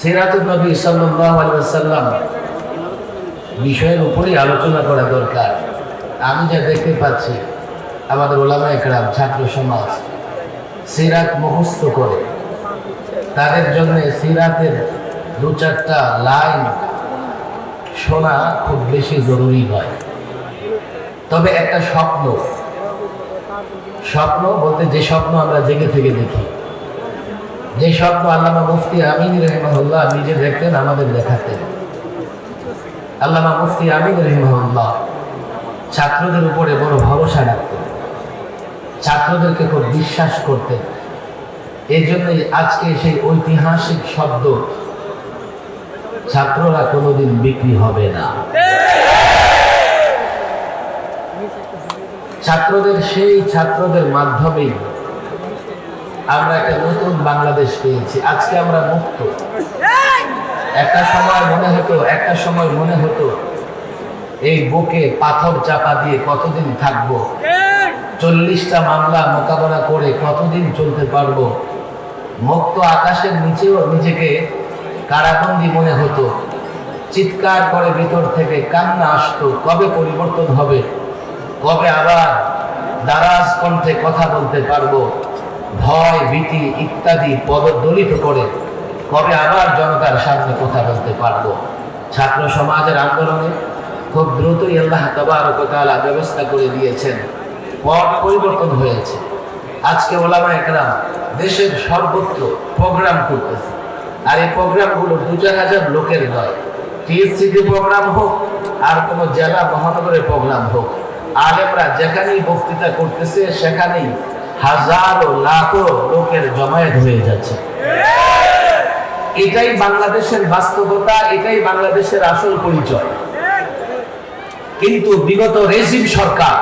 সিরাতুল নবী সাল্লাল্লাহু আলাইহি ওয়াসাল্লাম বিষয়ের উপরেই আলোচনা করা দরকার। আমি যা দেখতে পাচ্ছি, আমাদের ওলামা একরাম, ছাত্র সমাজ, সিরাত মুখস্থ করে, তাদের জন্য সিরাতের দু চারটা লাইন শোনা খুব বেশি জরুরি নয় তবে একটা স্বপ্ন স্বপ্ন বলতে যে স্বপ্ন আমরা জেগে থেকে দেখি যে স্বপ্ন আল্লামা মুফতি আমিন রহমাহুল্লাহ নিজে দেখতেন, আমাদের দেখাতেন। আল্লামা মুফতি আমিন রহমাহুল্লাহ ছাত্রদের উপরে বড় ভরসা রাখতেন। ছাত্রদেরকে খুব বিশ্বাস করতেন। এই জন্যই আজকে সেই ঐতিহাসিক শব্দ, ছাত্ররা কোনোদিন বিক্রি হবে না। ছাত্রদের সেই ছাত্রদের মাধ্যমেই আমরা একটা নতুন বাংলাদেশ পেয়েছি। আজকে আমরা মুক্ত। একটা সময় মনে হতো, একটা সময় মনে হতো, এই বুকে পাথর চাপা দিয়ে কতদিন থাকব? চল্লিশটা মামলা মোকাবেলা করে কতদিন চলতে পারব? মুক্ত আকাশের নিচেও নিজেকে কারাবন্দি মনে হতো। চিৎকার করে ভিতর থেকে কান্না আসতো, কবে পরিবর্তন হবে? কবে আবার দারাজ কণ্ঠে কথা বলতে পারব? ভয়, ভীতি ইত্যাদি পদদলিত করে কবে আবার জনতার সামনে কথা বলতে পারব? ছাত্র সমাজের আন্দোলনে খুব দ্রুতই আল্লাহ তবারকতালা ব্যবস্থা করে দিয়েছেন। পথ পরিবর্তন হয়েছে। আজকে ওলামা একরাম দেশের সর্বত্র প্রোগ্রাম করতেছে। আর এই প্রোগ্রামগুলো দু চার হাজার লোকের নয়। টিএসসিটি প্রোগ্রাম হোক, আর কোনো জেলা মহানগরের প্রোগ্রাম হোক। আলেমরা যেখানেই বক্তৃতা করতেছে, সেখানেই হাজারো লাখো লোকের জমায়েত হয়ে যাচ্ছে। এটাই বাংলাদেশের বাস্তবতা, এটাই বাংলাদেশের আসল পরিচয়। কিন্তু বিগত রেজিম সরকার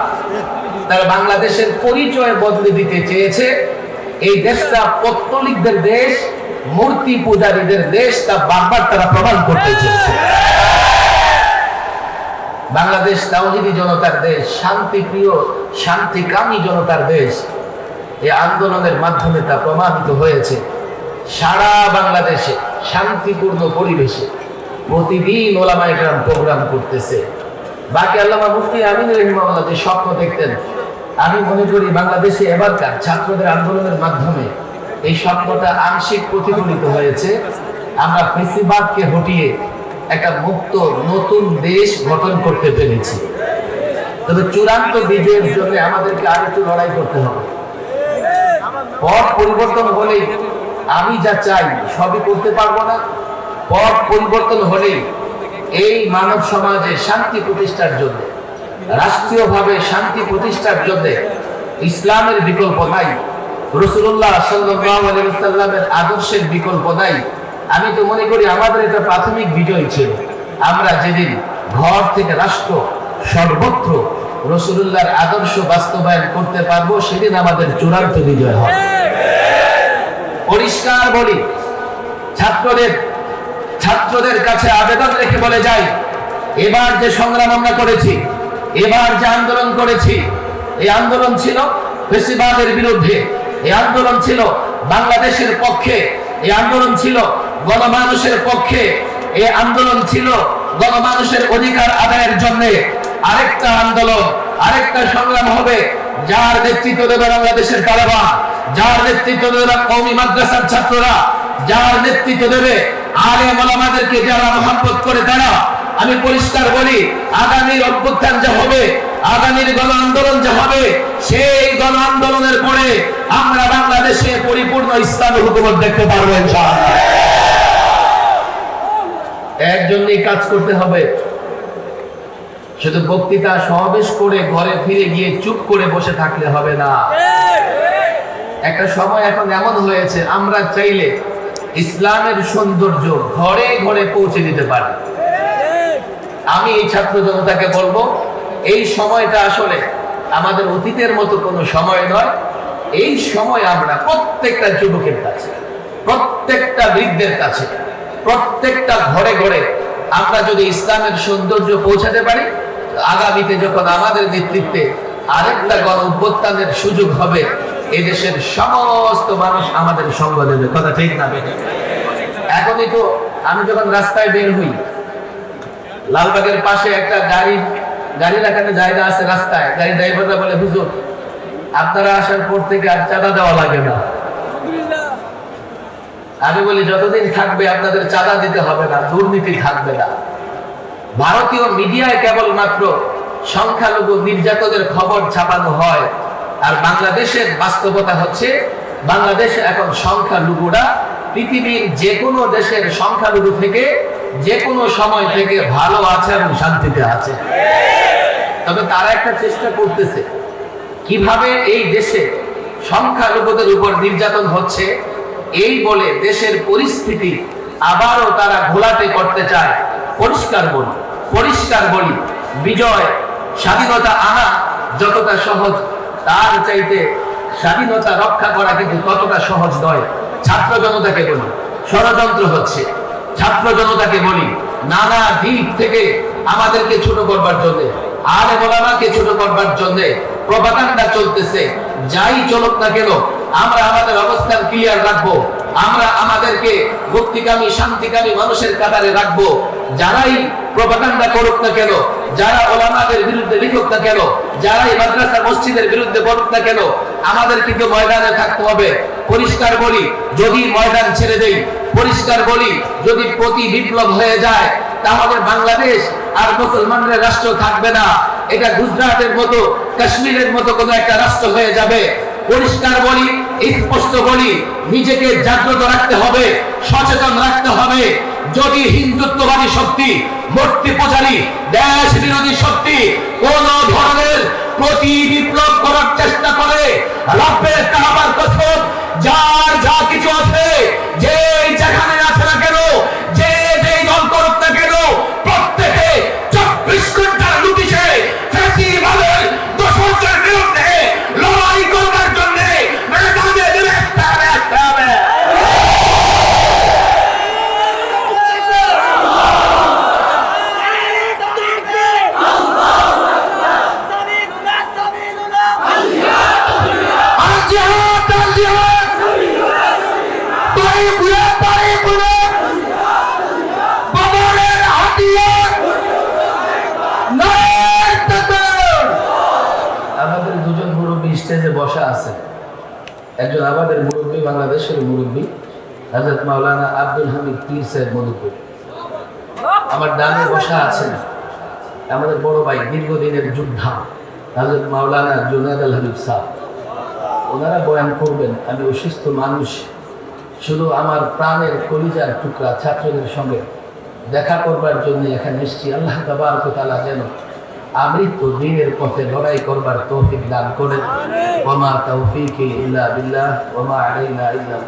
তারা বাংলাদেশের পরিচয় বদলে দিতে চেয়েছে। এই দেশটা পত্তলিকদের দেশ, মূর্তি পূজারীদের দেশ, তা বারবার তারা প্রমাণ করতে চেয়েছে। বাংলাদেশ তাওহিদি জনতার দেশ, শান্তিপ্রিয়, শান্তিকামী জনতার দেশ এই আন্দোলনের মাধ্যমে তা প্রমাণিত হয়েছে। সারা বাংলাদেশে শান্তিপূর্ণ পরিবেশে প্রতিদিন ওলামায় গ্রাম প্রোগ্রাম করতেছে। বাকি আল্লামা মুফতি আমিন রহিমাল্লাহ যে স্বপ্ন দেখতেন, আমি মনে করি বাংলাদেশে এবারকার ছাত্রদের আন্দোলনের মাধ্যমে এই স্বপ্নটা আংশিক প্রতিফলিত হয়েছে। আমরা ফেসিবাদকে হটিয়ে একটা মুক্ত, নতুন দেশ গঠন করতে পেরেছি। তবে চূড়ান্ত বিজয়ের জন্য আমাদেরকে আরেকটু লড়াই করতে হবে। পথ পরিবর্তন হলেই আমি যা চাই সবই করতে পারব না। পথ পরিবর্তন হলেই এই মানব সমাজে শান্তি প্রতিষ্ঠার জন্য, রাষ্ট্রীয়ভাবে শান্তি প্রতিষ্ঠার জন্য ইসলামের বিকল্প নাই, রসুল্লাহ সাল্লামের আদর্শের বিকল্প নাই। আমি তো মনে করি আমাদের এটা প্রাথমিক বিজয় ছিল। আমরা যেদিন ঘর থেকে রাষ্ট্র সর্বত্র রসুল্লাহর আদর্শ বাস্তবায়ন করতে পারব, সেদিন আমাদের চূড়ান্ত বিজয় হবে। পরিষ্কার বলি, ছাত্রদের ছাত্রদের কাছে আবেদন রেখে বলে যাই, এবার যে সংগ্রাম আমরা করেছি, এবার যে আন্দোলন করেছি, এই আন্দোলন ছিল ফেসিবাদের বিরুদ্ধে, এই আন্দোলন ছিল বাংলাদেশের পক্ষে, এই আন্দোলন ছিল গণমানুষের পক্ষে, এই আন্দোলন ছিল গণমানুষের অধিকার আদায়ের জন্য আরেকটা আন্দোলন, আরেকটা সংগ্রাম হবে যার নেতৃত্ব দেবে বাংলাদেশের তালেবান যার নেতৃত্ব দেবে কৌমি মাদ্রাসার ছাত্ররা, যার নেতৃত্ব দেবে আরে মোলামাদেরকে যারা মহাব্বত করে তারা। আমি পরিষ্কার বলি, আগামীর অভ্যুত্থান যে হবে, আগামীর গণ আন্দোলন যে হবে, সেই গণ আন্দোলনের পরে আমরা বাংলাদেশে পরিপূর্ণ ইসলামী হুকুমত দেখতে পারব একজনই কাজ করতে হবে। শুধু বক্তৃতা সমাবেশ করে ঘরে ফিরে গিয়ে চুপ করে বসে থাকলে হবে না। একটা সময় এখন এমন হয়েছে, আমরা চাইলে ইসলামের সৌন্দর্য ঘরে ঘরে পৌঁছে দিতে পারি। আমি এই ছাত্র জনতাকে বলব, এই সময়টা আসলে আমাদের অতীতের মতো কোনো সময় নয়। এই সময় আমরা প্রত্যেকটা যুবকের কাছে, প্রত্যেকটা বৃদ্ধের কাছে, প্রত্যেকটা ঘরে ঘরে আমরা যদি ইসলামের সৌন্দর্য পৌঁছাতে পারি আগামীতে যখন আমাদের নেতৃত্বে আরেকটা গণ সুযোগ হবে এদেশের সমস্ত মানুষ আমাদের সঙ্গ দেবে। কথা ঠিক না এখনই তো আমি যখন রাস্তায় বের হই, লালবাগের পাশে একটা গাড়ি গাড়ি রাখার জায়গা আছে রাস্তায়। গাড়ি ড্রাইভাররা বলে, হুজুর, আপনারা আসার পর থেকে আর চাঁদা দেওয়া লাগে না। আমি বলি, যতদিন থাকবে আপনাদের চাঁদা দিতে হবে না, দুর্নীতি থাকবে না। ভারতীয় মিডিয়ায় কেবলমাত্র সংখ্যালঘু নির্যাতনের খবর ছাপানো হয়। আর বাংলাদেশের বাস্তবতা হচ্ছে, বাংলাদেশে এখন সংখ্যালঘুরা, পৃথিবীর যে কোনো দেশের সংখ্যালঘু থেকে যে কোনো সময় থেকে ভালো আছে এবং শান্তিতে আছে। তবে তারা একটা চেষ্টা করতেছে, কীভাবে এই দেশে সংখ্যালঘুদের উপর নির্যাতন হচ্ছে, এই বলে দেশের পরিস্থিতি আবারও তারা ঘোলাটে করতে চায়। পরিষ্কার বলি পরিষ্কার বলি, বিজয়, স্বাধীনতা আনা যতটা সহজ তার চাইতে স্বাধীনতা রক্ষা করা কিন্তু ততটা সহজ নয়। ছাত্র জনতাকে বলি, ষড়যন্ত্র হচ্ছে। ছাত্র জনতাকে বলি, নানা দিক থেকে আমাদেরকে ছোট করবার জন্য, আরে মোলামাকে ছোট করবার জন্য প্রপাগান্ডা চলতেছে। যাই চলুক না কেন, আমরা আমাদের অবস্থান ক্লিয়ার রাখব। আমরা আমাদেরকে মুক্তিকামী শান্তিকামী মানুষের কাতারে রাখব। যারাই প্রপাগান্ডা করুক না কেন, যারা ওলামাদের বিরুদ্ধে লিখুক না কেন, যারাই মাদ্রাসা, মসজিদের বিরুদ্ধে বলুক না কেন আমাদের কিন্তু ময়দানে থাকতে হবে। পরিষ্কার বলি, যদি ময়দান ছেড়ে দেই, পরিষ্কার বলি, যদি প্রতি বিপ্লব হয়ে যায়, তাহলে বাংলাদেশ আর মুসলমানদের রাষ্ট্র থাকবে না। এটা গুজরাটের মতো, কাশ্মীরের মতো কোনো একটা রাষ্ট্র হয়ে যাবে। পরিষ্কার বলি, স্পষ্ট বলি, নিজেকে জাগ্রত রাখতে হবে, সচেতন রাখতে হবে। যদি হিন্দুত্ববাদী শক্তি, মূর্তি পূজারী দেশ বিরোধী শক্তি কোন ধরনের প্রতি বিপ্লব করার চেষ্টা করে, রব্বের কাবার কসম যার যা কিছু আছে যে যেখানে আছে না কেন বসা আছে। একজন আমাদের মুরব্বী, বাংলাদেশের মুরব্বী হজরত মাওলানা আব্দুল হামিদ পীর সাহেব মধুপুর আমার ডানে বসা আছেন আমাদের বড় ভাই দীর্ঘদিনের যোদ্ধা হজরত মাওলানা জুনাদ আল হাবিব সাহ ওনারা বয়ান করবেন, আমি অসুস্থ মানুষ। শুধু আমার প্রাণের কলিজার টুকরা ছাত্রদের সঙ্গে দেখা করবার জন্য এখানে এসেছি। আল্লাহ তালা যেন আমৃত দিনের পথে লড়াই করবার তৌফিক দান করেন ওমা তৌফিক ইল্লা বিল্লাহ, ওমা আলাইনা ইল্লা